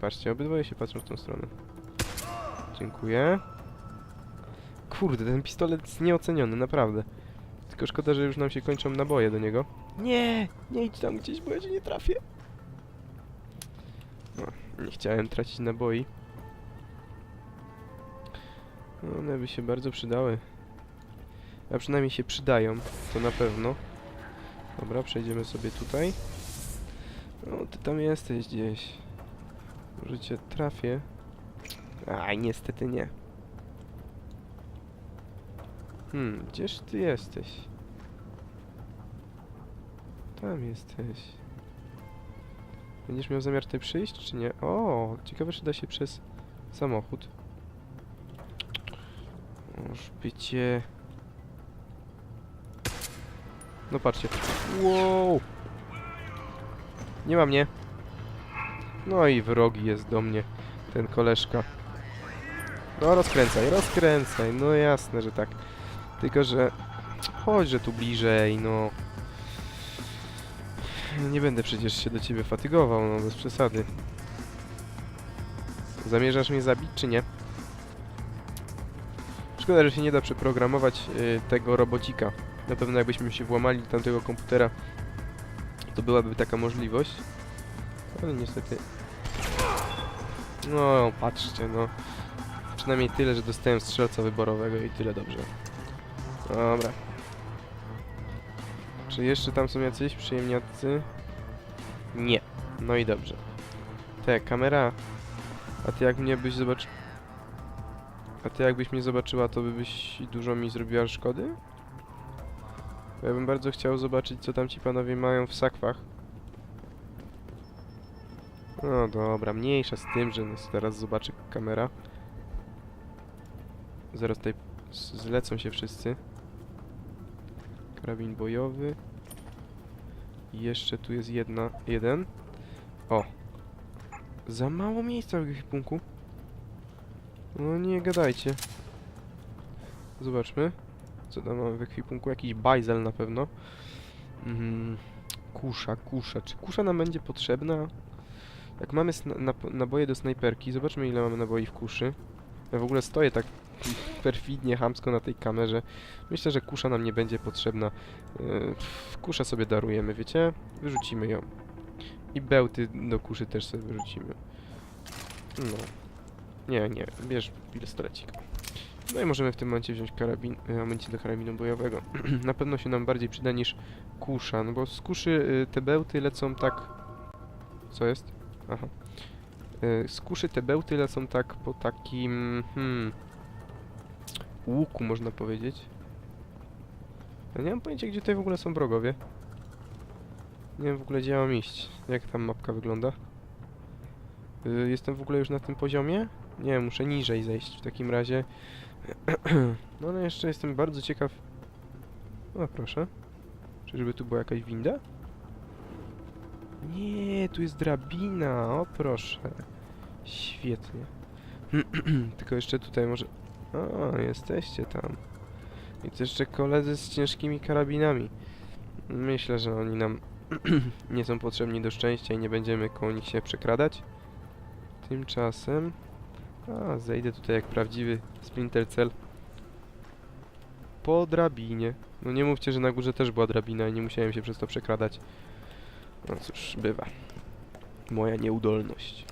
Patrzcie, obydwoje się patrzą w tą stronę. Dziękuję. Kurde, ten pistolet jest nieoceniony, naprawdę. Tylko szkoda, że już nam się kończą naboje do niego. Nie! Nie idź tam gdzieś, bo ja cię nie trafię. No, nie chciałem tracić naboi. One by się bardzo przydały. A przynajmniej się przydają, to na pewno. Dobra, przejdziemy sobie tutaj. No, ty tam jesteś gdzieś. Może cię trafię. Aj, niestety nie. Hmm, gdzież ty jesteś? Tam jesteś. Będziesz miał zamiar tutaj przyjść, czy nie? O, ciekawe, czy da się przez samochód. Oż bycie... No patrzcie. Wow! Nie ma mnie. No i wrogi jest do mnie ten koleżka. No rozkręcaj, rozkręcaj. No jasne, że tak. Tylko, że... Chodź, że tu bliżej, no. No Nie będę przecież się do ciebie fatygował, no bez przesady. Zamierzasz mnie zabić, czy nie? Szkoda, że się nie da przeprogramować y, tego robocika. Na pewno jakbyśmy się włamali do tamtego komputera, to byłaby taka możliwość. Ale niestety... No, patrzcie, no. Przynajmniej tyle, że dostałem strzelca wyborowego i tyle dobrze. Dobra. Czy jeszcze tam są jacyś przyjemniacy? Nie. No i dobrze. Te, kamera. A ty jak mnie byś zobaczył... A ty jakbyś mnie zobaczyła, to by byś dużo mi zrobiła szkody? Bo ja bym bardzo chciał zobaczyć, co tam ci panowie mają w sakwach. No dobra, mniejsza z tym, że nas teraz zobaczy kamera. Zaraz tutaj zlecą się wszyscy. Karabin bojowy. I jeszcze tu jest jedna, jeden. O! Za mało miejsca w ekwipunku. No nie gadajcie. Zobaczmy. Co tam mamy w ekwipunku? Jakiś bajzel na pewno. Mhm. Kusza, kusza. Czy kusza nam będzie potrzebna? Jak mamy naboje do snajperki, zobaczmy ile mamy naboi w kuszy. Ja w ogóle stoję tak perfidnie, chamsko na tej kamerze. Myślę, że kusza nam nie będzie potrzebna. Yy, sobie darujemy, wiecie? Wyrzucimy ją. I bełty do kuszy też sobie wyrzucimy. No. Nie, nie, bierz pistolecik. No i możemy w tym momencie wziąć karabin, e, amunicję do karabinu bojowego. Na pewno się nam bardziej przyda niż kusza, no bo z kuszy y, te bełty lecą tak... Co jest? Aha. Y, z kuszy te bełty lecą tak po takim... Hmm, łuku, można powiedzieć. Ja nie mam pojęcia, gdzie tutaj w ogóle są wrogowie. Nie wiem w ogóle, gdzie ja mam iść. Jak tam mapka wygląda? Y, jestem w ogóle już na tym poziomie? Nie, muszę niżej zejść w takim razie. no ale jeszcze jestem bardzo ciekaw... O, proszę. Czyżby tu była jakaś winda? Nie, tu jest drabina, o proszę. Świetnie. Tylko jeszcze tutaj może... O, jesteście tam. I to jeszcze koledzy z ciężkimi karabinami. Myślę, że oni nam nie są potrzebni do szczęścia i nie będziemy koło nich się przekradać. Tymczasem... A, zejdę tutaj jak prawdziwy Splinter Cell. Po drabinie. No nie mówcie, że na górze też była drabina i nie musiałem się przez to przekradać. No cóż, bywa. Moja nieudolność.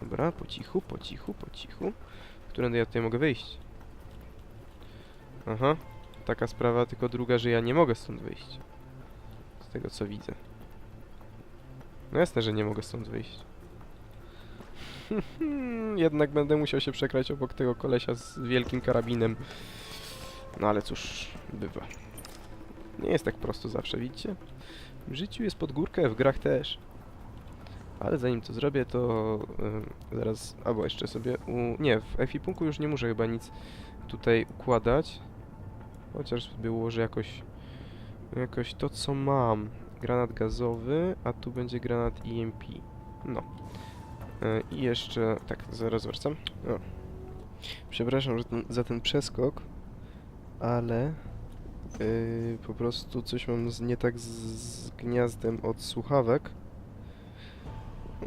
Dobra, po cichu, po cichu, po cichu. Którędy ja tutaj mogę wyjść? Aha, taka sprawa, tylko druga, że ja nie mogę stąd wyjść. Z tego co widzę. No jasne, że nie mogę stąd wyjść. Jednak będę musiał się przekrać obok tego kolesia z wielkim karabinem. No ale cóż, bywa. Nie jest tak prosto zawsze, widzicie? W życiu jest pod górkę, w grach też. Ale zanim to zrobię, to y, zaraz, albo jeszcze sobie u... Nie, w efipunku już nie muszę chyba nic tutaj układać. Chociaż sobie ułożę jakoś, jakoś to, co mam. Granat gazowy, a tu będzie granat EMP. No. Y, I jeszcze, tak, zaraz wracam. Przepraszam ten, za ten przeskok, ale y, po prostu coś mam z, nie tak z, z gniazdem od słuchawek.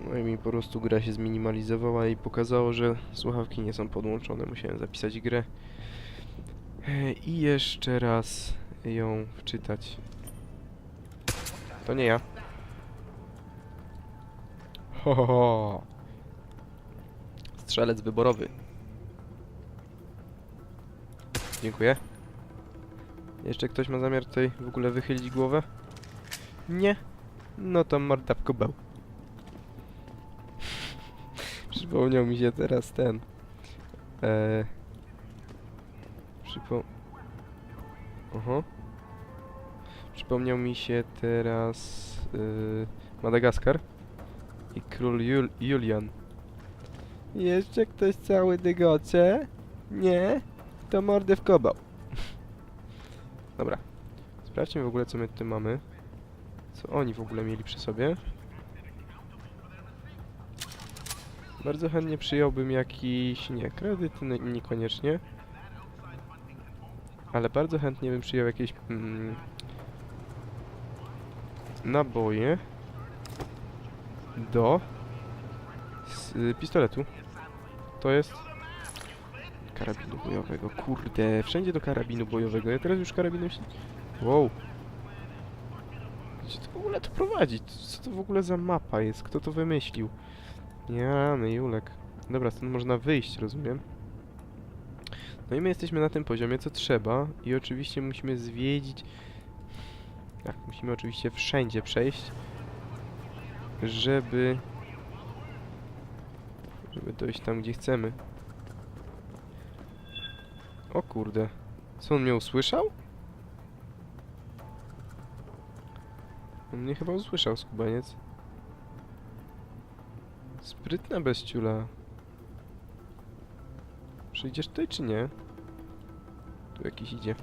No i mi po prostu gra się zminimalizowała i pokazało, że słuchawki nie są podłączone. Musiałem zapisać grę. E, I jeszcze raz ją wczytać. To nie ja. Ho, ho, ho. Strzelec wyborowy. Dziękuję. Jeszcze ktoś ma zamiar tutaj w ogóle wychylić głowę? Nie? No to morda w kubeł. Przypomniał mi się teraz ten. Eee, przypo... Oho. Przypomniał mi się teraz yy, Madagaskar i król Jul Julian. Jeszcze ktoś cały dygocze? Nie? To mordę w kobał. Dobra. Sprawdźmy w ogóle co my tu mamy. Co oni w ogóle mieli przy sobie. Bardzo chętnie przyjąłbym jakiś... nie, kredyt nie- niekoniecznie. Ale bardzo chętnie bym przyjął jakieś... Mm, naboje do z, pistoletu. To jest karabinu bojowego. Kurde, wszędzie do karabinu bojowego. Ja teraz już karabinem się... Wow. Gdzie to w ogóle to prowadzi? Co to w ogóle za mapa jest? Kto to wymyślił? Ja, no Julek. Dobra, stąd można wyjść, rozumiem. No i my jesteśmy na tym poziomie, co trzeba. I oczywiście musimy zwiedzić... Tak, musimy oczywiście wszędzie przejść, żeby... Żeby dojść tam, gdzie chcemy. O kurde. Co on mnie usłyszał? On mnie chyba usłyszał, skubaniec. Sprytna beściula. Przyjdziesz tutaj, czy nie? Tu jakiś idzie.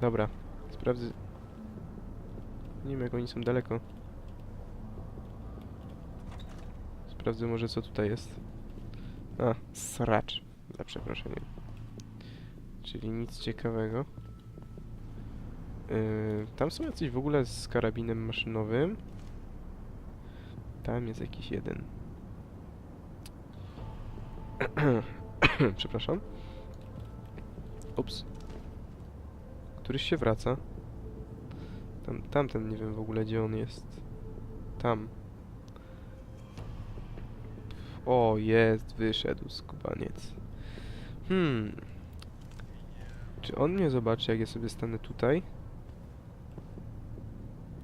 Dobra. Sprawdzę... Nie wiem, jak oni są daleko. Sprawdzę może, co tutaj jest. A, sracz. Za przeproszeniem. Czyli nic ciekawego. Yy, tam są jacyś w ogóle z karabinem maszynowym. Tam jest jakiś jeden. Przepraszam. Ups. Któryś się wraca. Tam, tamten nie wiem w ogóle gdzie on jest. Tam. O, jest, wyszedł skubaniec. Hmm. Czy on mnie zobaczy, jak ja sobie stanę tutaj?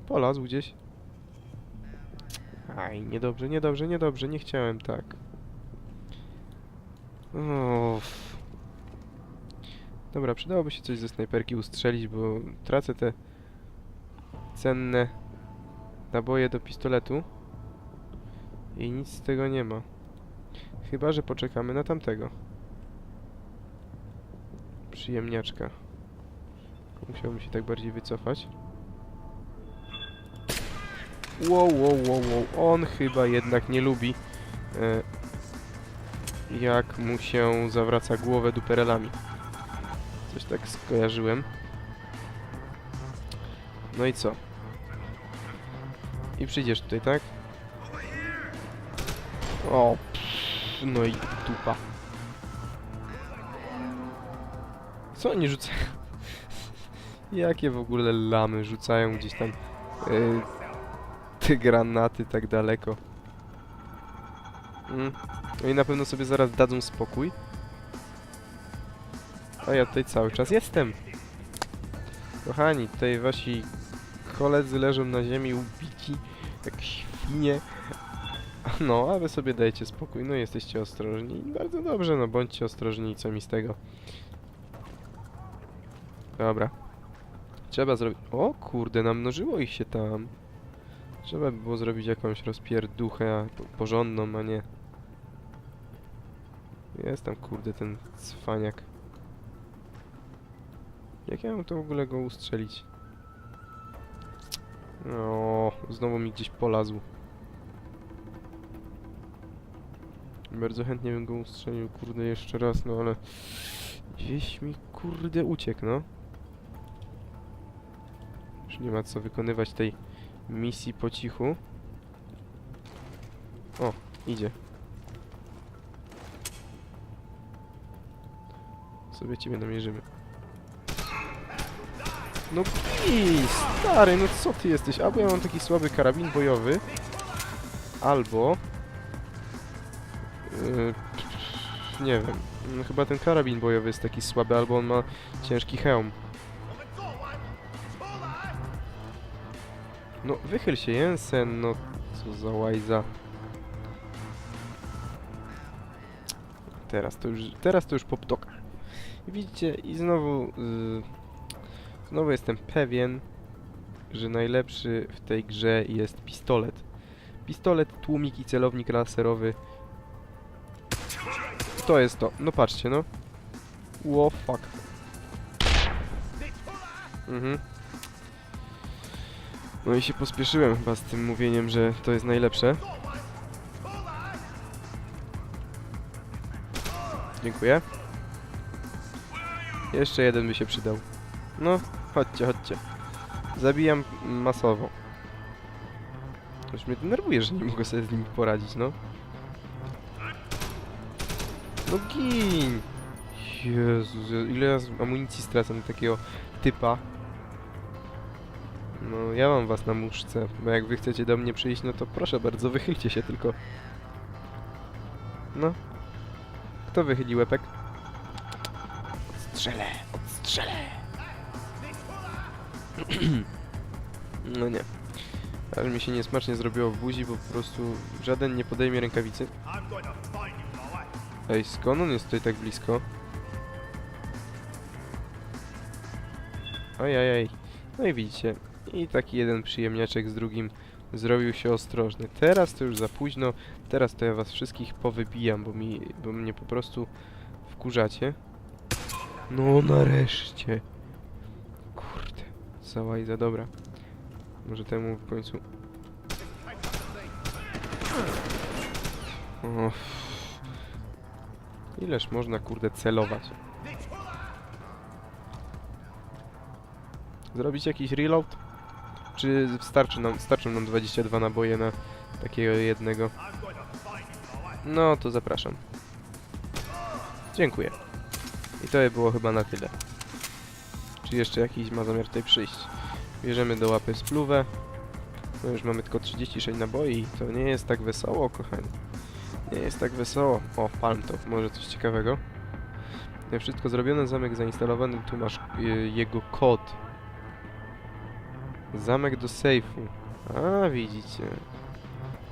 Polazł gdzieś. Aj, niedobrze, niedobrze, niedobrze, nie chciałem tak. Uff. Dobra, przydałoby się coś ze snajperki ustrzelić, bo tracę te cenne naboje do pistoletu i nic z tego nie ma. Chyba, że poczekamy na tamtego. Przyjemniaczka. Musiałbym się tak bardziej wycofać. Wow, wow, wow, wow. On chyba jednak nie lubi, e, jak mu się zawraca głowę duperelami. Coś tak skojarzyłem. No i co? I przyjdziesz tutaj, tak? O, pff, no i dupa. Co oni rzucają? Jakie w ogóle lamy rzucają gdzieś tam yy, te granaty tak daleko? Mm. I na pewno sobie zaraz dadzą spokój. A ja tutaj cały czas jestem. Kochani, tutaj wasi koledzy leżą na ziemi ubici jak świnie. No, a wy sobie dajcie spokój, no jesteście ostrożni. Bardzo dobrze, no bądźcie ostrożni, co mi z tego. Dobra. Trzeba zrobić... O kurde, namnożyło ich się tam. Trzeba by było zrobić jakąś rozpierduchę po- porządną, a nie... Jest tam kurde ten cwaniak. Jak ja mam to w ogóle go ustrzelić? O, znowu mi gdzieś polazł. Bardzo chętnie bym go ustrzelił, kurde, jeszcze raz, no ale... Gdzieś mi, kurde, uciekł, no. Nie ma co wykonywać tej misji po cichu. O, idzie. Sobie ciebie namierzymy. No i stary, no co ty jesteś? Albo ja mam taki słaby karabin bojowy, albo... Yy, nie wiem. No, chyba ten karabin bojowy jest taki słaby, albo on ma ciężki hełm. No wychyl się Jensen, no co za łajza. Teraz to już, teraz to już poptoka. I widzicie, i znowu, y, znowu jestem pewien, że najlepszy w tej grze jest pistolet. Pistolet, tłumik i celownik laserowy. To jest to. No patrzcie, no. Ło, fuck. Mhm. No i się pospieszyłem chyba z tym mówieniem, że to jest najlepsze. Dziękuję. Jeszcze jeden by się przydał. No, chodźcie, chodźcie. Zabijam masowo. Już mnie denerwuje, że nie mogę sobie z nimi poradzić, no. No gin! Jezus, ile amunicji stracam na takiego typa. No, ja mam was na muszce, bo jak wy chcecie do mnie przyjść, no to proszę bardzo, wychylcie się tylko. No. Kto wychyli łepek? Strzelę, strzelę. no nie. Aż mi się niesmacznie zrobiło w buzi, bo po prostu żaden nie podejmie rękawicy. Ej, skąd on jest tutaj tak blisko? Ojajaj. No i widzicie. I taki jeden przyjemniaczek z drugim zrobił się ostrożny. Teraz to już za późno. Teraz to ja was wszystkich powybijam, bo, mi, bo mnie po prostu wkurzacie. No nareszcie. Kurde. Za łajza, dobra. Może temu w końcu... O, Ileż można kurde celować? Zrobić jakiś reload? Czy starczy nam, starczą nam 22 naboje na takiego jednego? No to zapraszam. Dziękuję. I to by było chyba na tyle. Czy jeszcze jakiś ma zamiar tutaj przyjść? Bierzemy do łapy spluwę. No już mamy tylko 36 naboi. To nie jest tak wesoło, kochani. Nie jest tak wesoło. O, palm to. Może coś ciekawego. Wszystko zrobione, zamek zainstalowany. Tu masz y, jego kod. Zamek do sejfu. A, widzicie.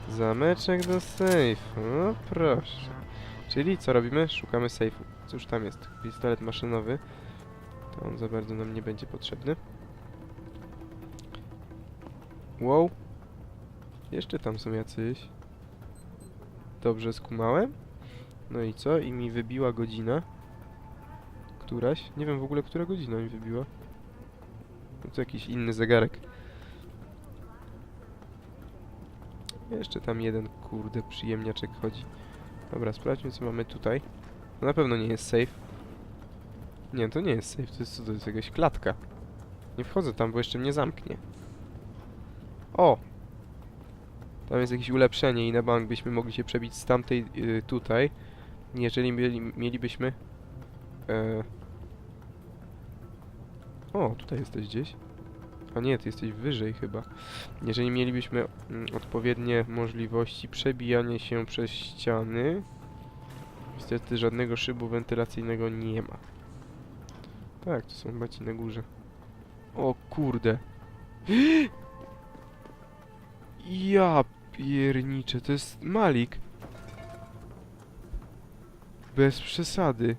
Zameczek do sejfu. No proszę. Czyli co robimy? Szukamy sejfu. Cóż tam jest? Pistolet maszynowy. To on za bardzo nam nie będzie potrzebny. Wow. Jeszcze tam są jacyś. Dobrze skumałem. No i co? I mi wybiła godzina. Któraś? Nie wiem w ogóle, która godzina mi wybiła. To jakiś inny zegarek. Jeszcze tam jeden, kurde, przyjemniaczek chodzi. Dobra, sprawdźmy co mamy tutaj. No na pewno nie jest safe. Nie, to nie jest safe, to jest to jest jakaś klatka. Nie wchodzę tam, bo jeszcze mnie zamknie. O! Tam jest jakieś ulepszenie i na bank byśmy mogli się przebić z tamtej y, tutaj. Jeżeli mieli, mielibyśmy... E... O, tutaj jesteś gdzieś. A nie, ty jesteś wyżej chyba. Jeżeli mielibyśmy mm, odpowiednie możliwości przebijania się przez ściany, niestety żadnego szybu wentylacyjnego nie ma. Tak, to są baci na górze. O kurde. Ja pierniczę, to jest Malik. Bez przesady.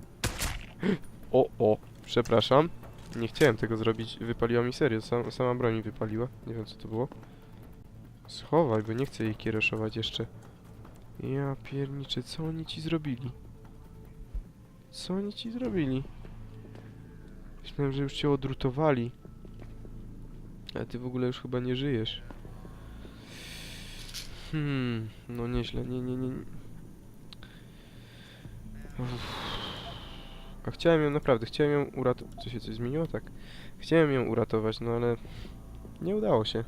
O, o, przepraszam. Nie chciałem tego zrobić, wypaliła mi serio, Sam, sama broń mi wypaliła. Nie wiem co to było. Schowaj, bo nie chcę jej kiereszować jeszcze. Ja pierniczę, co oni ci zrobili? Co oni ci zrobili? Myślałem, że już cię odrutowali. Ale ty w ogóle już chyba nie żyjesz. Hmm, no nieźle, nie, nie, nie. Uff. A chciałem ją naprawdę, chciałem ją uratować. Co się coś zmieniło? Tak. Chciałem ją uratować, no ale nie udało się.